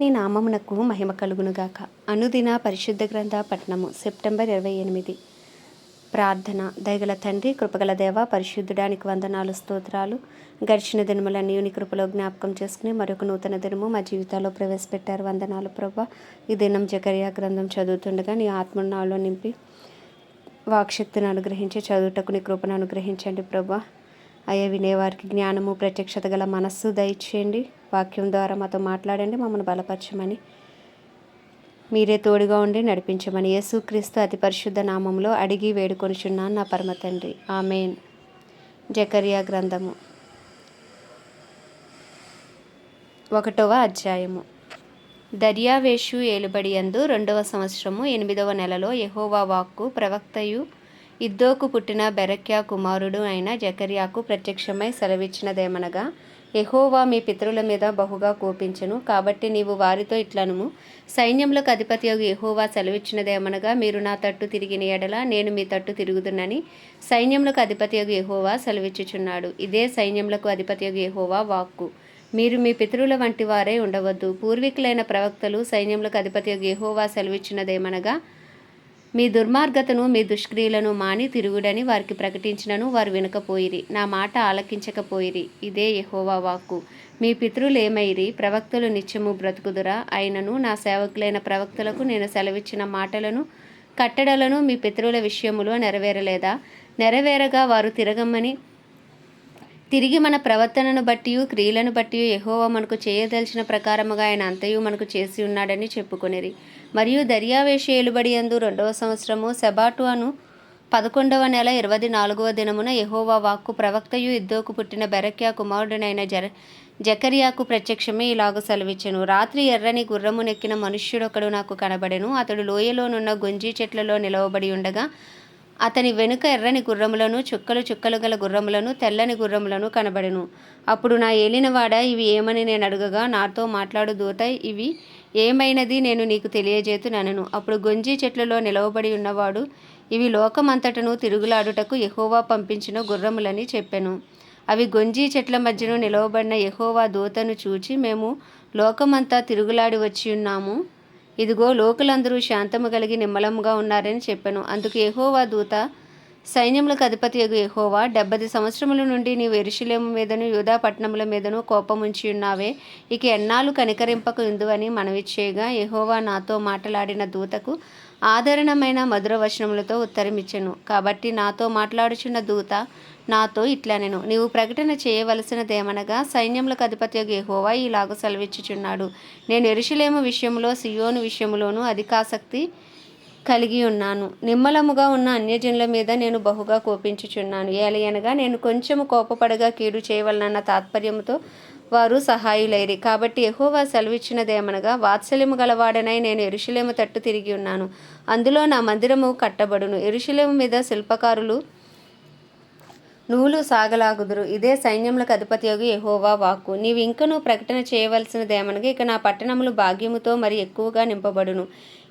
నీ నామమునకు మహిమ కలుగునుగాక. అనుదిన పరిశుద్ధ గ్రంథ పట్టణము సెప్టెంబర్ ఇరవై ఎనిమిది. ప్రార్థన దయగల తండ్రి కృపగల దేవ పరిశుద్ధుడానికి వందనాలు స్తోత్రాలు. గడిచిన దినములన్నీ నీ కృపలో జ్ఞాపకం చేసుకుని మరొక నూతన దినము మా జీవితాల్లో ప్రవేశపెట్టారు. వందనాలు ప్రభా. ఈ దినం జకర్యా గ్రంథం చదువుతుండగా నీ ఆత్మను నాలో నింపి వాక్శక్తిని అనుగ్రహించి చదువుటకు నీ కృపను అనుగ్రహించండి ప్రభా. అయ్యా వినేవారికి జ్ఞానము ప్రత్యక్షత గల మనస్సు దయచేయండి. వాక్యం ద్వారా మాతో మాట్లాడండి మమ్మల్ని బలపరచమని. మీరే తోడుగా ఉండి నడిపించమని. యేసుక్రీస్తు అతి పరిశుద్ధ నామంలో అడిగి వేడుకొనిచున్నాను నా పరమ తండ్రి. ఆమెన్. జకరియా గ్రంథము ఒకటవ అధ్యాయము. దర్యావేషు ఏలుబడి యందు రెండవ సంవత్సరము ఎనిమిదవ నెలలో యహోవా వాక్కు ప్రవక్తయు ఇద్దోకు పుట్టిన బెరక్యా కుమారుడు అయిన జకర్యాకు ప్రత్యక్షమై సెలవిచ్చినదేమనగా ఎహోవా మీ పితరుల మీద బహుగా కోపించను. కాబట్టి నీవు వారితో ఇట్లనుము. సైన్యములకు అధిపతి యొక్క ఎహోవా సెలవిచ్చినదేమనగా మీరు నా తట్టు తిరిగిన ఎడల నేను మీ తట్టు తిరుగుదునని సైన్యములకు అధిపతి యొక్క ఎహోవా సెలవిచ్చుచున్నాడు. ఇదే సైన్యములకు అధిపతి యొక్క ఎహోవా వాక్కు. మీరు మీ పితరుల వంటి వారే ఉండవద్దు. పూర్వీకులైన ప్రవక్తలు సైన్యములకు అధిపతి యొక్క ఎహోవా సెలవిచ్చినదేమనగా మీ దుర్మార్గతను మీ దుష్క్రియలను మాని తిరుగుడని వారికి ప్రకటించినను వారు వినకపోయిరి. నా మాట ఆలకించకపోయిరి. ఇదే యహోవా వాక్కు. మీ పితరులు ఏమైరి ప్రవక్తలు నిత్యము బ్రతుకుదురా. అయినను నా సేవకులైన ప్రవక్తలకు నేను సెలవిచ్చిన మాటలను కట్టడలను మీ పితరుల విషయములో నెరవేరలేదా? నెరవేరగా వారు తిరగమ్మని తిరిగి మన ప్రవర్తనను బట్టి క్రియలను బట్టి యహోవా మనకు చేయదలిచిన ప్రకారముగా ఆయన అంతయు మనకు చేసి ఉన్నాడని చెప్పుకునేది మరియు దర్యావేష ఏలుబడి అందు రెండవ సంవత్సరము సెబాటు అను పదకొండవ నెల ఇరవై నాలుగవ దినమున యహోవా వాక్కు ప్రవక్తయు ఇద్దోకు పుట్టిన బెరక్యా కుమారుడనైన జర జకరియాకు ప్రత్యక్షమే ఇలాగ సెలవిచ్చెను. రాత్రి ఎర్రని గుర్రము నెక్కిన మనుష్యుడొకడు నాకు కనబడెను. అతడు లోయలోనున్న గొంజి చెట్లలో నిలవబడి ఉండగా అతని వెనుక ఎర్రని గుర్రములను చుక్కలు చుక్కలు గల గుర్రములను తెల్లని గుర్రములను కనబడెను. అప్పుడు నా ఏలినవాడ ఇవి ఏమని నేను అడగగా నాతో మాట్లాడు దూత ఇవి ఏమైనది నేను నీకు తెలియజేతునను అప్పుడు గొంజి చెట్లలో నిలవబడి ఉన్నవాడు ఇవి లోకమంతటను తిరుగులాడుటకు ఎహోవా పంపించిన గుర్రములని చెప్పెను. అవి గొంజి చెట్ల మధ్యను నిలవబడిన ఎహోవా దూతను చూచి మేము లోకమంతా తిరుగులాడి వచ్చి ఉన్నాము. ఇదిగో లోకులందరూ శాంతము కలిగి నిమ్మలముగా ఉన్నారని చెప్పాను. అందుకు ఎహోవా దూత సైన్యములకు అధిపతి యగు ఎహోవా డెబ్బది సంవత్సరముల నుండి నీవు ఎరుషులేము మీదను యూదా పట్టణముల మీదను కోపముంచి ఉన్నావే. ఇక ఎన్నాళ్ళు కనికరింపకు ఇందువని మనవి చేయగా ఎహోవా నాతో మాట్లాడిన దూతకు ఆదరణమైన మధుర వచనములతో ఉత్తరమిచ్చెను. కాబట్టి నాతో మాట్లాడుచున్న దూత నాతో ఇట్లా నేను నీవు ప్రకటన చేయవలసినదేమనగా సైన్యములకు అధిపతి యెహోవా ఇలాగ సెలవిచ్చుచున్నాడు. నేను ఎరుషులేము విషయంలో సియోను విషయంలోనూ అధికాసక్తి కలిగి ఉన్నాను. నిమ్మలముగా ఉన్న అన్యజనుల మీద నేను బహుగా కోపించుచున్నాను. ఏలయనగా నేను కొంచెము కోపపడగా కీడు చేయవలనన్న తాత్పర్యంతో వారు సహాయులైరి. కాబట్టి ఎహోవా సెలవిచ్చినదేమనగా వాత్సల్యము గలవాడనై నేను ఎరుషులేము తట్టు తిరిగి ఉన్నాను. అందులో నా మందిరము కట్టబడును. ఎరుషులేము మీద శిల్పకారులు నూలు సాగలాగుదురు ఇదే సైన్యములకు అధిపతి యొగు ఎహోవా వాక్కు. నీవు ఇంకనూ ప్రకటన చేయవలసినదేమనగా ఇక నా పట్టణములు భాగ్యముతో మరి ఎక్కువగా నింపబడును.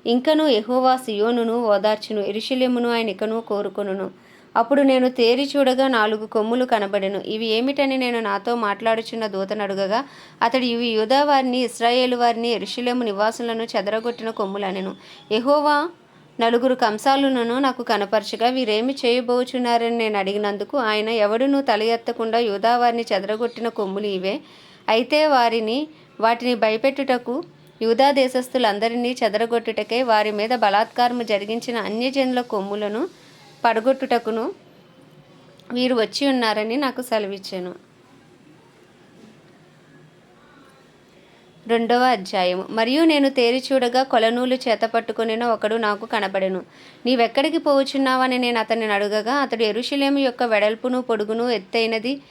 ఇంకను ఎహోవా సియోనును ఓదార్చును. ఇరుషులేమును ఆయన ఇకను కోరుకొనును. అప్పుడు నేను తేరి చూడగా నాలుగు కొమ్ములు కనబడెను. ఇవి ఏమిటని నేను నాతో మాట్లాడుచున్న దూతను అడుగగా అతడు ఇవి యూదా వారిని ఇస్రాయేలు వారిని ఎరుషులేము నివాసులను చెదరగొట్టిన కొమ్ములనెను. ఎహోవా నలుగురు కంసాలులను నాకు కనపరచగా వీరేమి చేయబోచున్నారని నేను అడిగినందుకు ఆయన ఎవడునూ తల ఎత్తకుండా యూదావారిని చెదరగొట్టిన కొమ్ములు ఇవే. అయితే వారిని వాటిని భయపెట్టుటకు యూదా దేశస్థులందరినీ చెదరగొట్టుటకే వారి మీద బలాత్కారము జరిగించిన అన్యజనుల కొమ్ములను పడగొట్టుటకును వీరు వచ్చి ఉన్నారని నాకు సెలవిచ్చాను. రెండవ అధ్యాయము. మరియు నేను తేరి చూడగా కొలనూలు చేత పట్టుకునిన ఒకడు నాకు కనబడెను. నీవెక్కడికి పోవుచున్నావని నేను అతన్ని అడుగగా అతడు ఎరుషులేము యొక్క వెడల్పును పొడుగును ఎత్తైనది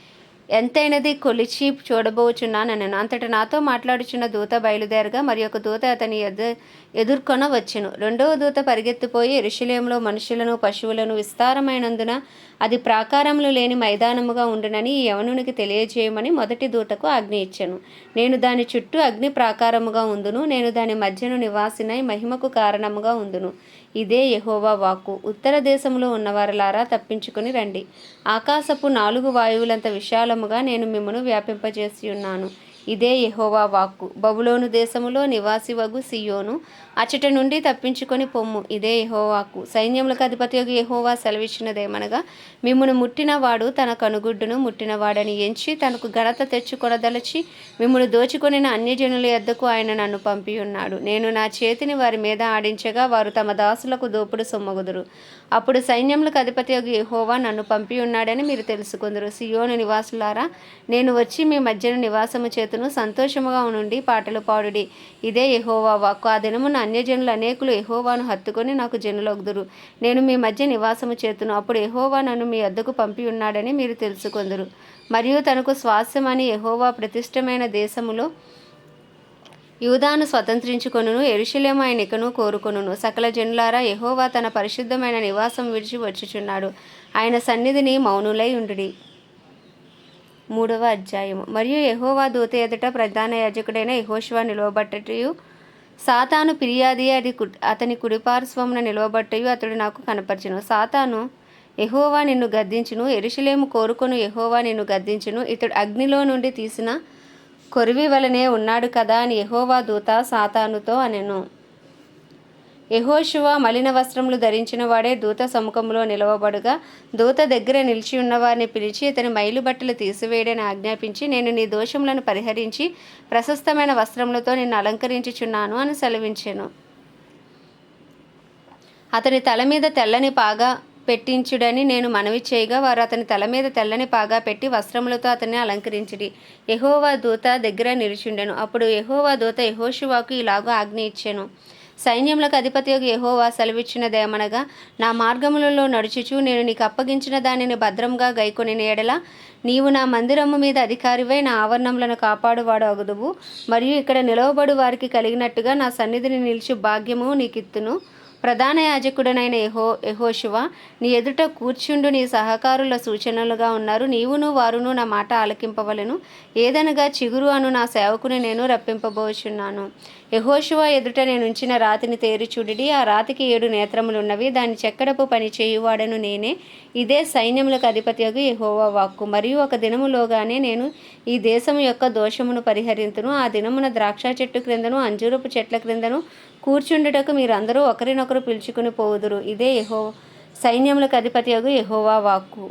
ఎంతైనది కొలిచి చూడబోచున్నానను అంతట నాతో మాట్లాడుచున్న దూత బయలుదేరగా మరి ఒక దూత అతని ఎదు ఎదుర్కొన వచ్చెను రెండవ దూత పరిగెత్తిపోయి ఎరుషులేములో మనుషులను పశువులను విస్తారమైనందున అది ప్రాకారములు లేని మైదానముగా ఉండునని ఈ యవనునికి తెలియజేయమని మొదటి దూతకు ఆజ్ఞ ఇచ్చాను. నేను దాని చుట్టూ అగ్ని ప్రాకారముగా ఉందును నేను దాని మధ్యను నివాసినై మహిమకు కారణముగా ఉందును. ఇదే యహోవా వాక్కు. ఉత్తర దేశంలో ఉన్నవారులారా తప్పించుకుని రండి. ఆకాశపు నాలుగు వాయువులంత విశాలముగా నేను మిమ్మను వ్యాపింపజేసి ఉన్నాను ఇదే యహోవా వాక్కు. బబులోను దేశములో నివాసివగు సియోను అచ్చట నుండి తప్పించుకొని పొమ్ము. ఇదే యహోవాకు. సైన్యములకు అధిపతి యొక్క యహోవా సెలవిచ్చినదేమనగా మిమ్మును ముట్టినవాడు తన కనుగుడ్డును ముట్టినవాడని ఎంచి తనకు ఘనత తెచ్చుకొనదలచి మిమ్మును దోచుకొనిన అన్యజనుల ఎద్దకు ఆయన నన్ను పంపి ఉన్నాడు నేను నా చేతిని వారి మీద ఆడించగా వారు తమ దాసులకు దోపుడు సొమ్మగుదురు. అప్పుడు సైన్యములకు అధిపతి యొక్క యహోవా నన్ను పంపి ఉన్నాడని మీరు తెలుసుకుందరు. సియోను నివాసులారా నేను వచ్చి మీ మధ్యన నివాసము చేతును సంతోషముగా నుండి పాటలు పాడుడి. ఇదే యహోవా వాక్కు. ఆ దినమున అన్యజనులు అనేకులు ఎహోవాను హత్తుకొని నాకు జనులొగ్దురు. నేను మీ మధ్య నివాసము చేతును. అప్పుడు ఎహోవా నన్ను మీ వద్దకు పంపి ఉన్నాడని మీరు తెలుసుకుందరు. మరియు తనకు స్వాస్యమని ఎహోవా ప్రతిష్టమైన దేశములో యూదాను స్వతంత్రించుకొనును ఎరుషలేము ఆయన ఇకను కోరుకొనును. సకల జనులారా ఎహోవా తన పరిశుద్ధమైన నివాసం విడిచి వచ్చుచున్నాడు. ఆయన సన్నిధిని మౌనులై ఉండుడి. మూడవ అధ్యాయము. మరియు ఎహోవా దూత ఎదుట ప్రధాన యాజకుడైన యహోశివా నిలవబట్టయు సాతాను ఫిర్యాది అది కు- అతని కుడిపార్శ్వమున నిలవబట్టయు అతడు నాకు కనపరిచను. సాతాను ఎహోవా నిన్ను గద్దించును. ఎరుషలేము కోరుకొను ఎహోవా నిన్ను గద్దించును. ఇతడు అగ్నిలో నుండి తీసిన కొరివి వలనే ఉన్నాడు కదా అని ఎహోవా దూత సాతానుతో అనెను. యెహోషువ మలిన వస్త్రములు ధరించిన వాడే దూత సముఖంలో నిలవబడుగా దూత దగ్గర నిలిచి ఉన్నవారిని పిలిచి ఇతని మైలు బట్టలు తీసివేయడని ఆజ్ఞాపించి నేను నీ దోషములను పరిహరించి ప్రశస్తమైన వస్త్రములతో నిన్ను అలంకరించుచున్నాను అని సెలవించాను. అతని తల మీద తెల్లని పాగా పెట్టించుడని నేను మనవి చేయగా వారు అతని తల మీద తెల్లని పాగా పెట్టి వస్త్రములతో అతన్ని అలంకరించిడి ఎహోవా దూత దగ్గర నిలిచిండెను. అప్పుడు ఎహోవా దూత యహోశివాకు ఇలాగూ ఆజ్ఞ ఇచ్చాను. సైన్యములకు అధిపతి యహోవా సెలవిచ్చినదేమనగా నా మార్గములలో నడుచుచు నేను నీకు అప్పగించిన దానిని భద్రంగా గైకొని ఎడల నీవు నా మందిరము మీద అధికారివై నా ఆవరణములను కాపాడువాడు అగుదువు మరియు ఇక్కడ నిలవబడు వారికి కలిగినట్టుగా నా సన్నిధిని నిలిచి భాగ్యము నీకిత్తును. ప్రధాన యాజకుడనైన ఎహో యహోశివ నీ ఎదుట కూర్చుండు నీ సహకారుల సూచనలుగా ఉన్నారు. నీవును వారును నా మాట ఆలకింపవలను. ఏదనగా చిగురు అను నా సేవకుని నేను రప్పింపబోచున్నాను. యహోశివ ఎదుట నేను ఉంచిన రాతిని తేరి ఆ రాతికి ఏడు నేత్రములున్నవి. దాని చెక్కడపు పని చేయువాడను నేనే. ఇదే సైన్యములకు అధిపతి యొక్క వాక్కు. మరియు ఒక దినములోగానే నేను ఈ దేశము యొక్క దోషమును పరిహరింతును. ఆ దినమున ద్రాక్ష చెట్టు క్రిందను అంజూరపు చెట్ల క్రిందను కూర్చుండుటకు మీరందరూ ఒకరినొకరు పిలుచుకుని పోవుదురు. ఇదే యహో సైన్యములకు అధిపతి అగు యహోవా వాక్కు.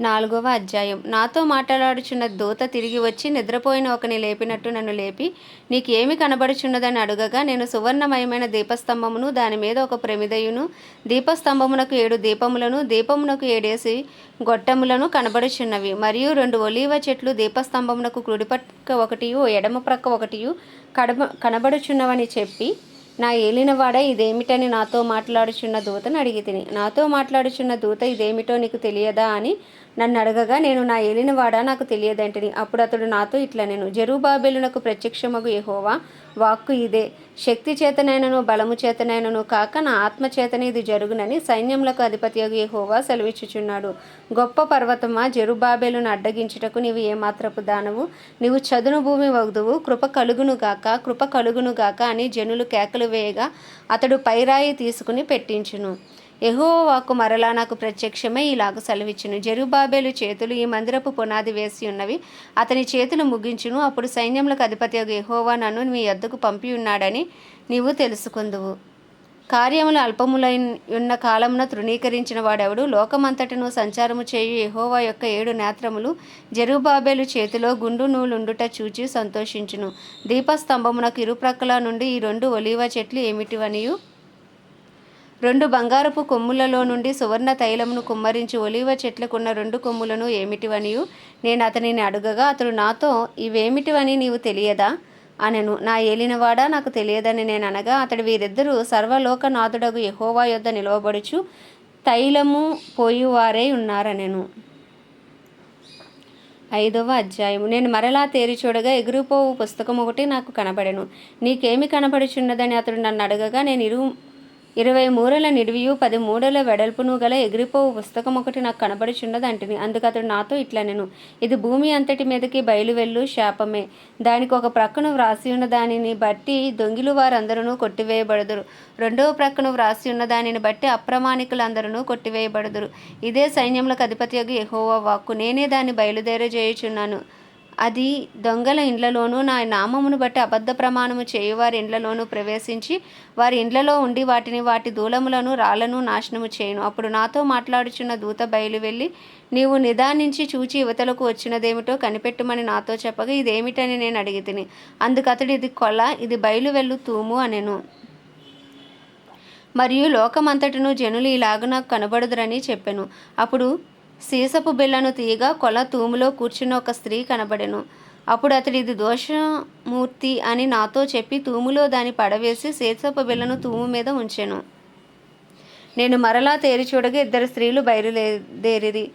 నాలుగవ అధ్యాయం. నాతో మాట్లాడుచున్న దూత తిరిగి వచ్చి నిద్రపోయిన ఒకని లేపినట్టు నన్ను లేపి నీకు ఏమి కనబడుచున్నదని అడుగగా నేను సువర్ణమయమైన దీపస్తంభమును దాని మీద ఒక ప్రమిదయును దీపస్తంభమునకు ఏడు దీపములను దీపమునకు ఏడేసి గొట్టములను కనబడుచున్నవి. మరియు రెండు ఒలీవ చెట్లు దీపస్తంభమునకు కుడిపక్క ఒకటి ఒకటియు ఎడమ ప్రక్క ఒకటియు కడబ కనబడుచున్నవని చెప్పి నా ఏలినవాడ ఇదేమిటని నాతో మాట్లాడుచున్న దూతను అడిగి తిని నాతో మాట్లాడుచున్న దూత ఇదేమిటో నీకు తెలియదా అని నన్ను అడగగా నేను నా ఏలినవాడా? నాకు తెలియదంటిని అప్పుడు అతడు నాతో ఇట్లా నేను జెరుబాబెలునకు ప్రత్యక్షమగు యెహోవా. వాక్కు ఇదే. శక్తి చేతనైనను బలము చేతనైనను కాక నా ఆత్మ చేతనే ఇది జరుగునని సైన్యములకు అధిపతి యెహోవా సెలవిచ్చుచున్నాడు. గొప్ప పర్వతమా? జరుబాబేలును అడ్డగించుటకు నీవు ఏమాత్రపు దానవు? నీవు చదును భూమి వగుదువు. కృప కలుగును గాక కృప కలుగును గాక అని జనులు కేకలు వేయగా అతడు పైరాయి తీసుకుని పెట్టించును. ఎహోవాకు మరలా నాకు ప్రత్యక్షమై ఇలాగ సెలవిచ్చును. జెరుబాబేలు చేతులు ఈ మందిరపు పునాది వేసి ఉన్నవి. అతని చేతులు ముగించును. అప్పుడు సైన్యములకు అధిపతి ఎహోవా నన్ను మీ యొద్దకు పంపి ఉన్నాడని నీవు తెలుసుకుందువు. కార్యములు అల్పములై ఉన్న కాలమున తృణీకరించిన వాడెవడు? లోకమంతటను సంచారము చేయు ఎహోవా యొక్క ఏడు నేత్రములు జెరుబాబేలు చేతిలో గుండు నూలుండుట చూచి సంతోషించును. దీపస్తంభమునకు ఇరుప్రక్కల నుండి ఈ రెండు ఒలివ చెట్లు ఏమిటివనియు? రెండు బంగారపు కొమ్ములలో నుండి సువర్ణ తైలమును కుమ్మరించి ఒలివ చెట్లకున్న రెండు కొమ్ములను ఏమిటివనియు? నేను అతనిని అడుగగా అతడు నాతో ఇవేమిటివని నీవు తెలియదా? అనెను నా ఏలినవాడా? నాకు తెలియదని నేను అనగా అతడు వీరిద్దరూ సర్వలోకనాథుడగు యహోవా యొద్ద నిలవబడుచు తైలము పోయువారై ఉన్నారనెను. ఐదవ అధ్యాయము. నేను మరలా తేరి చూడగా ఎగురుపోవు పుస్తకం ఒకటి నాకు కనబడెను. నీకేమి కనబడుచున్నదని అతడు నన్ను అడగగా నేను ఇరు ఇరవై మూరల నిడివియు పది మూడల వెడల్పును గల ఎగిరిపోవు పుస్తకం ఒకటి నాకు కనబడుచున్నదంటిని అందుకు అతడు నాతో ఇట్లా నేను ఇది భూమి అంతటి మీదకి బయలువెళ్ళు శాపమే. దానికి ఒక ప్రక్కను వ్రాసి ఉన్న దానిని బట్టి దొంగిలు వారందరూ కొట్టివేయబడదురు. రెండవ ప్రక్కను వ్రాసి ఉన్న దానిని బట్టి అప్రమాణికులందరూ కొట్టివేయబడదురు. ఇదే సైన్యములకు అధిపతి యెహోవా వాక్కు. నేనే దాన్ని బయలుదేరజేయుచున్నాను. అది దొంగల ఇండ్లలోనూ నా నామమును బట్టి అబద్ధ ప్రమాణము చేయువారి ఇండ్లలోనూ ప్రవేశించి వారి ఇండ్లలో ఉండి వాటిని వాటి దూలములను రాళ్ళను నాశనము చేయను. అప్పుడు నాతో మాట్లాడుచున్న దూత బయలు వెళ్ళి నీవు నిదానించి చూచి యువతలకు వచ్చినదేమిటో కనిపెట్టుమని నాతో చెప్పగా ఇదేమిటని నేను అడిగి తిని అందుకతడు ఇది కొల ఇది బయలు వెళ్ళు తూము అనెను. మరియు లోకమంతటను జనులు ఇలాగ నాకు కనబడుదురని చెప్పెను. అప్పుడు సీసపు బిళ్ళను తీయగా కొల తూములో కూర్చున్న ఒక స్త్రీ కనబడెను. అప్పుడు అతడు ఇది దోషమూర్తి అని నాతో చెప్పి తూములో దాన్ని పడవేసి సీసపు బిళ్ళను తూము మీద ఉంచెను. నేను మరలా తేరి చూడగా ఇద్దరు స్త్రీలు బయలుదేరిరి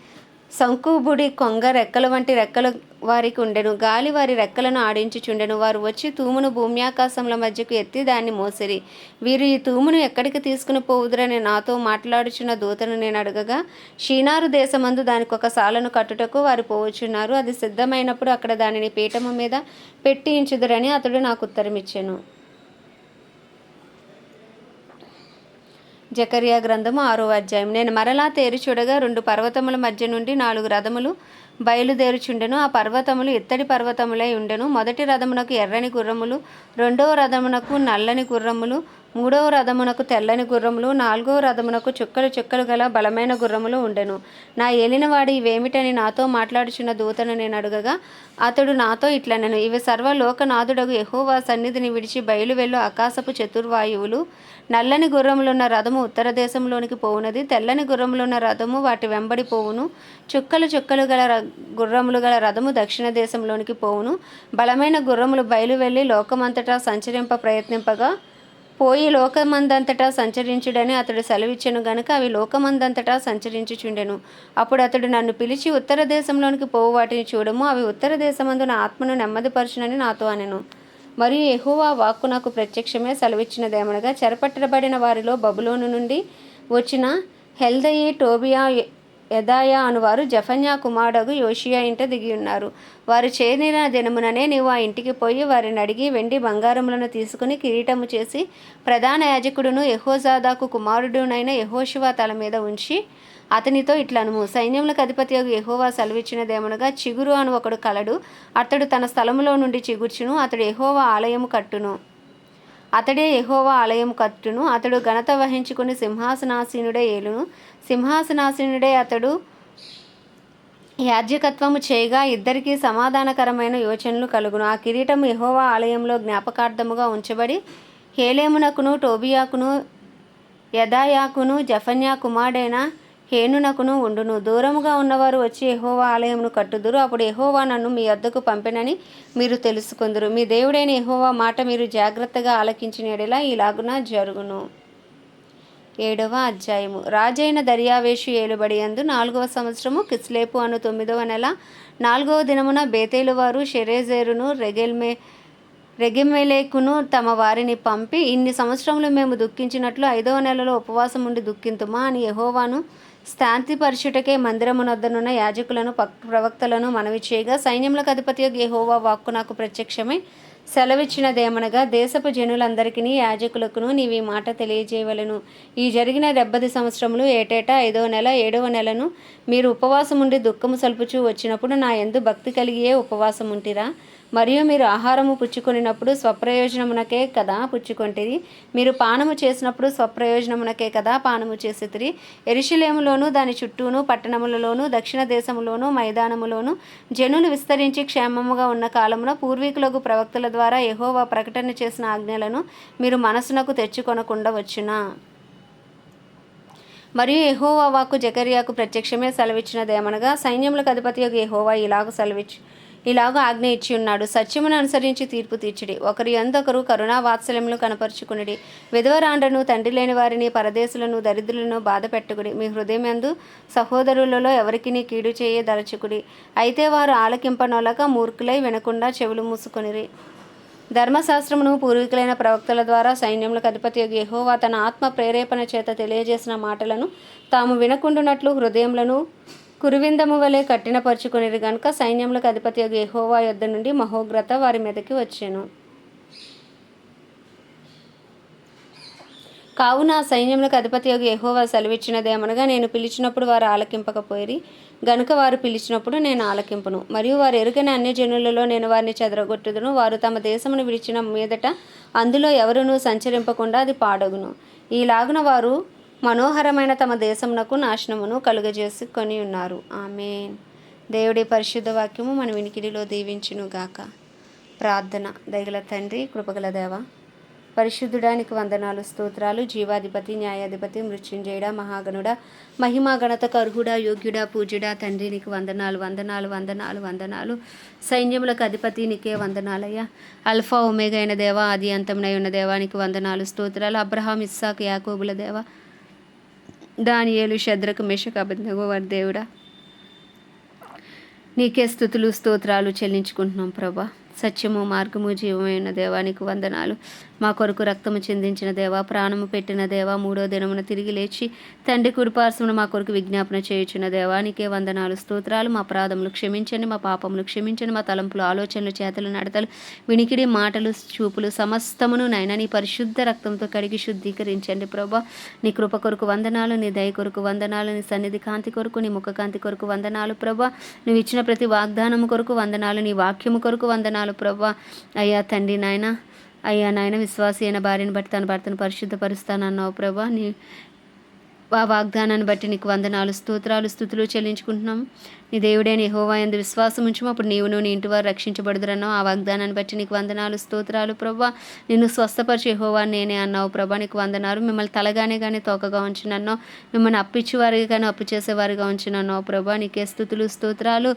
శంకుబుడి కొంగ రెక్కల వంటి రెక్కలు వారికి ఉండెను. గాలి వారి రెక్కలను ఆడించుచుండెను. వారు వచ్చి తూమును భూమ్యాకాశముల మధ్యకు ఎత్తి దాన్ని మోసిరి. వీరు ఈ తూమును ఎక్కడికి తీసుకుని పోవుదురని నాతో మాట్లాడుచున్న దూతను నేను అడగగా షీనారు దేశమందు దానికి ఒక సాలను కట్టుటకు వారు పోవచ్చున్నారు అది సిద్ధమైనప్పుడు అక్కడ దానిని పీఠము మీద పెట్టి ఇంచుదురని అతడు నాకు ఉత్తరమిచ్చాను. జకరియా గ్రంథము ఆరో అధ్యాయం. నేను మరలా తేరి చూడగా రెండు పర్వతముల మధ్య నుండి నాలుగు రథములు బయలుదేరుచుండెను. ఆ పర్వతములు ఇత్తడి పర్వతములై ఉండెను. మొదటి రథమునకు ఎర్రని గుర్రములు రెండవ రథమునకు నల్లని గుర్రములు మూడవ రథమునకు తెల్లని గుర్రములు నాలుగవ రథమునకు చుక్కలు చుక్కలు గల బలమైన గుర్రములు ఉండెను. నా ఏలినవాడు ఇవేమిటని నాతో మాట్లాడుచున్న దూతను నేను అడుగగా అతడు నాతో ఇట్లనెను. ఇవి సర్వలోకనాథుడగు ఎహోవా సన్నిధిని విడిచి బయలువెళ్ళు. ఆకాశపు చతుర్వాయువులు నల్లని గుర్రములున్న రథము ఉత్తర దేశంలోనికి పోవునది తెల్లని గుర్రములున్న రథము వాటి వెంబడి పోవును. చుక్కలు చుక్కలు గల ర- గుర్రములు గల రథము దక్షిణ దేశంలోనికి పోవును. బలమైన గుర్రములు బయలు వెళ్ళి లోకమంతటా సంచరింప ప్రయత్నింపగా పోయి లోకమందంతటా సంచరించుడని అతడు సెలవిచ్చెను గనుక అవి లోకమందంతటా సంచరించుచుండెను. అప్పుడు అతడు నన్ను పిలిచి ఉత్తర దేశంలోనికి పోవు వాటిని చూడము అవి ఉత్తర దేశమందు నా ఆత్మను నెమ్మదిపరచునని నాతో అనెను. మరియు ఎహోవా వాక్కు నాకు ప్రత్యక్షమే సెలవిచ్చినదేమనగా చెరపట్టబడిన వారిలో బబులోను నుండి వచ్చిన హెల్దయి టోబియా యదాయా అనువారు జఫన్యా కుమారుడు యోషియా ఇంట దిగి ఉన్నారు. వారు చేరిన దినముననే నీవు ఆ ఇంటికి పోయి వారిని అడిగి వెండి బంగారములను తీసుకుని కిరీటము చేసి ప్రధాన యాజకుడును యహోజాదాకు కుమారుడునైన యహోశివా తల మీద ఉంచి అతనితో ఇట్లనుము సైన్యములకు అధిపతి యహోవా సెలవిచ్చినదేమనగా చిగురు అను ఒకడు కలడు అతడు తన స్థలములో నుండి చిగుర్చును అతడు యహోవా ఆలయము కట్టును. అతడే యెహోవా ఆలయం కట్టును అతడు ఘనత వహించుకుని సింహాసనాసీనుడే ఏలును. సింహాసనాసీనుడే అతడు యాజ్యకత్వము చేయగా ఇద్దరికీ సమాధానకరమైన యోచనలు కలుగును. ఆ కిరీటం యెహోవా ఆలయంలో జ్ఞాపకార్థముగా ఉంచబడి హేలేమునకును టోబియాకును యదాయాకును జఫన్యా కుమారుడైన హేనునకును ఉండును. దూరముగా ఉన్నవారు వచ్చి ఎహోవా ఆలయమును కట్టుదురు. అప్పుడు ఎహోవా నన్ను మీ వద్దకు పంపినని మీరు తెలుసుకుందురు. మీ దేవుడైన ఎహోవా మాట మీరు జాగ్రత్తగా ఆలకించిన ఎడల ఇలాగున జరుగును. ఏడవ అధ్యాయము. రాజైన దర్యావేషు ఏలుబడి అందు నాలుగవ సంవత్సరము కిస్లేపు అను తొమ్మిదవ నెల. నాలుగవ దినమున బేతేలు వారు షెరేజేరును రెగెల్మే రెగిమెలేకును తమ వారిని పంపి ఇన్ని సంవత్సరములు మేము దుఃఖించినట్లు ఐదవ నెలలో ఉపవాసం ఉండి దుఃఖింతుమా అని యహోవాను శాంతిపరచుటకే మందిరమునొద్దనున్న యాజకులను ప్రవక్తలను మనవి చేయగా సైన్యములకు అధిపతి యెహోవా వాక్కు నాకు ప్రత్యక్షమై సెలవిచ్చినదేమనగా దేశపు జనులందరికీ యాజకులకును నీవి మాట తెలియజేయవలెను. ఈ జరిగిన డెబ్బది సంవత్సరములు ఏటేటా? ఐదవ నెల ఏడవ నెలను మీరు ఉపవాసం ఉండి దుఃఖము సల్పుచూ వచ్చినప్పుడు నా ఎందు భక్తి కలిగియే ఉపవాసం ఉంటిరా మరియు మీరు ఆహారము పుచ్చుకొనినప్పుడు స్వప్రయోజనమునకే కదా పుచ్చుకొంటిది మీరు పానము చేసినప్పుడు స్వప్రయోజనమునకే కదా పానము చేసితిరి. ఎరుషులేములోను దాని చుట్టూను పట్టణములలోను దక్షిణ దేశములోను మైదానములోను జనులు విస్తరించి క్షేమముగా ఉన్న కాలంలో పూర్వీకులకు ప్రవక్తల ద్వారా ఎహోవా ప్రకటన చేసిన ఆజ్ఞలను మీరు మనసునకు తెచ్చుకొనకుండా వచ్చునా. మరియు ఎహోవాకు జకర్యాకు ప్రత్యక్షమే సెలవిచ్చినదేమనగా సైన్యములకు అధిపతి యొక్క ఎహోవా ఇలాగ సెలవిచ్చు ఇలాగ ఆజ్ఞ ఇచ్చి ఉన్నాడు. సత్యమును అనుసరించి తీర్పు తీర్చుడి. ఒకరి అందొకరు కరుణా వాత్సల్యములు కనపరుచుకునిడి. విధవరాండ్రను తండ్రి లేని వారిని పరదేశులను దరిద్రులను బాధ పెట్టుకుడి మీ హృదయం యందు సహోదరులలో ఎవరికి కీడు చేయదలచుకుడి. అయితే వారు ఆలకింపనొలక మూర్ఖులై వినకుండా చెవులు మూసుకొనిరి. ధర్మశాస్త్రమును పూర్వీకులైన ప్రవక్తల ద్వారా సైన్యములకు అధిపతి యెహోవా తన ఆత్మ ప్రేరేపణ చేత తెలియజేసిన మాటలను తాము వినకుండునట్లు హృదయములను కురువిందము వలె కట్టినపరుచుకునేది గనుక సైన్యములకు అధిపతి యెహోవా యొద్ద నుండి మహోగ్రత వారి మీదకి వచ్చాను. కావున ఆ సైన్యములకు అధిపతి యొక్క యెహోవా సెలవిచ్చినదేమనగా నేను పిలిచినప్పుడు వారు ఆలకింపకపోయి గనుక వారు పిలిచినప్పుడు నేను ఆలకింపును. మరియు వారు ఎరుగని అన్య జనులలో నేను వారిని చెదరగొట్టుదును. వారు తమ దేశమును విడిచిన మీదట అందులో ఎవరునూ సంచరింపకుండా అది పాడగును. ఈలాగున వారు మనోహరమైన తమ దేశమునకు నాశనమును కలుగజేసి కొని ఉన్నారు ఆమెన్. దేవుడి పరిశుద్ధ వాక్యము మన వినికిడిలో దీవించును గాక ప్రార్థన దయగల తండ్రి కృపగల దేవ పరిశుద్ధుడానికి వందనాలు స్తోత్రాలు. జీవాధిపతి న్యాయాధిపతి మృత్యుంజయుడ మహాగణుడ మహిమా గణత కర్హుడా యోగ్యుడ పూజ్యుడా తండ్రి నీకు వందనాలు వందనాలు వందనాలు వందనాలు. సైన్యములకు అధిపతి నీకే వందనాలయ్యా. అల్ఫా ఒమేగా అయిన దేవ ఆది అంతమునై ఉన్న దేవానికి వందనాలు స్తోత్రాలు. అబ్రహాం ఇస్సాక్ యాకోబుల దేవ. దానియేలు శద్రకు మెషకు అభిజ్ఞగు వారి దేవుడా. నీకే స్థుతులు స్తోత్రాలు చెల్లించుకుంటున్నాం ప్రభా. సత్యము మార్గము జీవమైన దేవానికి వందనాలు. మా కొరకు రక్తము చెందించిన దేవా ప్రాణము పెట్టిన దేవా మూడో దినమున తిరిగి లేచి తండ్రి కుడిపార్శ్వమున మా కొరకు విజ్ఞాపన చేయుచున్న దేవానికే వందనాలు స్తోత్రాలు. మా ప్రాధములు క్షమించండి మా పాపములు క్షమించండి మా తలంపులు ఆలోచనలు చేతలు నడతలు వినికిడి మాటలు చూపులు సమస్తమును నైనా నీ పరిశుద్ధ రక్తంతో కడిగి శుద్ధీకరించండి ప్రభా. నీ కృప కొరకు వందనాలు నీ దయ కొరకు వందనాలు నీ సన్నిధి కాంతి కొరకు నీ ముఖ కాంతి కొరకు వందనాలు ప్రభా. నువ్వు ఇచ్చిన ప్రతి వాగ్దానము కొరకు వందనాలు నీ వాక్యము కొరకు వందనాలు ప్రభా. అయ్యా తండ్రి నాయన అయ్యా నాయన విశ్వాసి అయిన భార్యను బట్టి తన భర్తను పరిశుద్ధపరుస్తానన్నావు ప్రభా. నీ ఆ వాగ్దానాన్ని బట్టి నీకు వందనాలు స్తోత్రాలు స్థుతులు చెల్లించుకుంటున్నాం. నీ దేవుడైన యెహోవా ఎందు విశ్వాసం ఉంచము. అప్పుడు నీవును నీ ఇంటివారు రక్షించబడుదురన్నావు ఆ వాగ్దానాన్ని బట్టి నీకు వందనాలు స్తోత్రాలు ప్రభా నిన్ను స్వస్థపరిచి యహోవా నేనే అన్నావు ప్రభా నీకు వందనాలు. మిమ్మల్ని తలగానే కానీ తోకగా ఉంచినన్నావు మిమ్మల్ని అప్పిచ్చేవారిగా కానీ అప్పు చేసేవారిగా ఉంచినన్నావు ప్రభా నీకే స్థుతులు స్తోత్రాలు.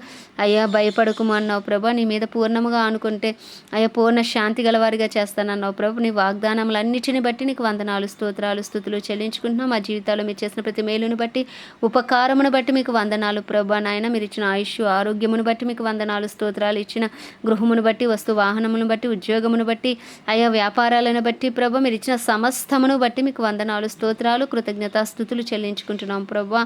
అయ్యా భయపడకుము అన్నావు ప్రభా నీ మీద పూర్ణముగా అనుకుంటే అయ్యా పూర్ణ శాంతి గలవారిగా చేస్తానన్నావు ప్రభు నీ వాగ్దానములన్నిటిని బట్టి నీకు వందనాలు స్తోత్రాలు స్థుతులు చెల్లించుకుంటున్నాం. మా జీవితాల్లో మీరు చేసిన ప్రతి మేలును బట్టి ఉపకారమును బట్టి మీకు వందనాలు ప్రభా నాయన. మీరు ఇచ్చిన ఆయుష్ ఆరోగ్యమును బట్టి మీకు వందనాలు స్తోత్రాలు ఇచ్చిన గృహమును బట్టి వస్తు వాహనమును బట్టి ఉద్యోగమును బట్టి ఆయా వ్యాపారాలను బట్టి ప్రభా మీరు ఇచ్చిన సమస్తమును బట్టి మీకు వందనాలు స్తోత్రాలు కృతజ్ఞతాస్థుతులు చెల్లించుకుంటున్నాం ప్రభా.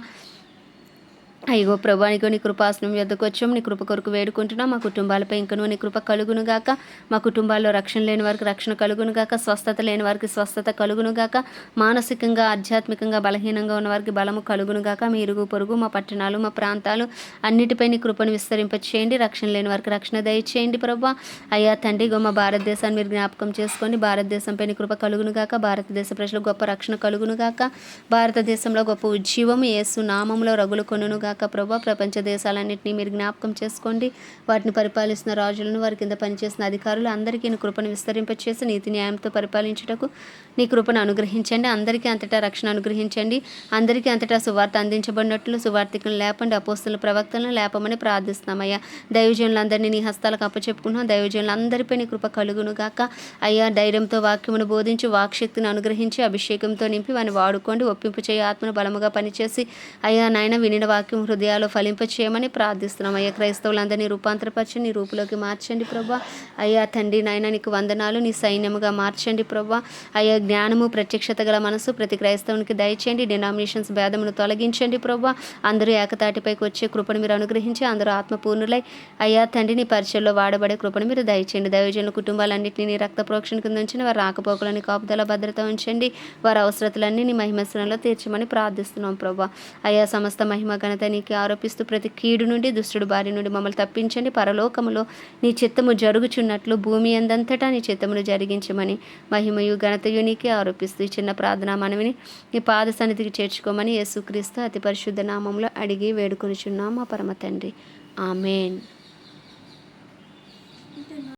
అయ్యో ప్రభా నీకు నీ కృపాసనం యొద్దకు వచ్చాము నీ కృప కొరకు వేడుకుంటున్నాం. మా కుటుంబాలపై ఇంకను నీ కృప కలుగును గాక. మా కుటుంబాల్లో రక్షణ లేని వారికి రక్షణ కలుగును గాక. స్వస్థత లేని వారికి స్వస్థత కలుగును గాక. మానసికంగా ఆధ్యాత్మికంగా బలహీనంగా ఉన్న వారికి బలము కలుగును గాక. మీ ఇరుగు పొరుగు మా పట్టణాలు మా ప్రాంతాలు అన్నిటిపై నీ కృపను విస్తరింపచేయండి. రక్షణ లేని వారికి రక్షణ దయచేయండి ప్రభా. అయ్యా తండ్రి గో మా భారతదేశాన్ని మీరు జ్ఞాపకం చేసుకోండి. భారతదేశంపై నీ కృప కలుగును గాక. భారతదేశ ప్రజలు గొప్ప రక్షణ కలుగును గాక. భారతదేశంలో గొప్ప ఉజ్జీవము ఏసు నామంలో రగులు కొనును గాక ప్రభా ప్రపంచ దేశాలన్నింటినీ మీరు జ్ఞాపకం చేసుకోండి. వాటిని పరిపాలిస్తున్న రాజులను వారి కింద పనిచేసిన అధికారులు అందరికీ నీ కృపను విస్తరింపచేసి నీతి న్యాయంతో పరిపాలించుటకు నీ కృపను అనుగ్రహించండి. అందరికీ అంతటా రక్షణ అనుగ్రహించండి. అందరికీ అంతటా సువార్త అందించబడినట్లు సువార్థికులను లేపండి. అపోస్తుల ప్రవక్తలను లేపమని ప్రార్థిస్తున్నామయ్యా. దైవజనులందరినీ నీ హస్తాలకు అప్పచెప్పుకుంటున్నాం. దైవజనులందరిపై నీ కృప కలుగును గాక. అయ్యా ధైర్యంతో వాక్యమును బోధించి వాక్శక్తిని అనుగ్రహించి అభిషేకంతో నింపి వాని వాడుకోండి. ఒప్పింపు చేయ ఆత్మను బలముగా పనిచేసి అయ్యా నాయన వినిన వాక్యం హృదయాలు ఫలింప చేయమని ప్రార్థిస్తున్నాం. అయ్యా క్రైస్తవులందరినీ రూపాంతరపరిచి నీ రూపులోకి మార్చండి ప్రభా. అయ్యా తండ్రి నాయన నీకు వందనాలు నీ సైన్యముగా మార్చండి ప్రభా. అయ్యా జ్ఞానము ప్రత్యక్షత గల మనసు ప్రతి క్రైస్తవునికి దయచేయండి. డినామినేషన్స్ భేదమును తొలగించండి ప్రభా. అందరూ ఏకతాటిపైకి వచ్చే కృపను మీరు అనుగ్రహించి అందరూ ఆత్మపూర్ణులై అయ్యా తండ్రిని పరిచయంలో వాడబడే కృపను మీరు దయచేయండి. దైవజనుల కుటుంబాలన్నింటినీ నీ రక్త ప్రోక్షణ కింద ఉంచండి వారి రాకపోకలని కాపుదల భద్రత ఉంచండి. వారి అవసరతలన్నీ నీ మహిమస్వరంలో తీర్చమని ప్రార్థిస్తున్నాం ప్రభా. అయ్యా సమస్త మహిమ ఘనత నీకు ఆరోపిస్తూ ప్రతి కీడు నుండి దుష్టుడు బారి నుండి మమ్మల్ని తప్పించండి. పరలోకములో నీ చిత్తము జరుగుచున్నట్లు భూమి అందంతటా నీ చిత్తమును జరిగించమని మహిమయు ఘనతయు నీకే ఆరోపిస్తూ ఈ చిన్న ప్రార్థన మనవిని నీ పాద సన్నిధికి చేర్చుకోమని యేసుక్రీస్తు అతి పరిశుద్ధ నామంలో అడిగి వేడుకొనిచున్నాం. మా పరమ తండ్రి. ఆమెన్.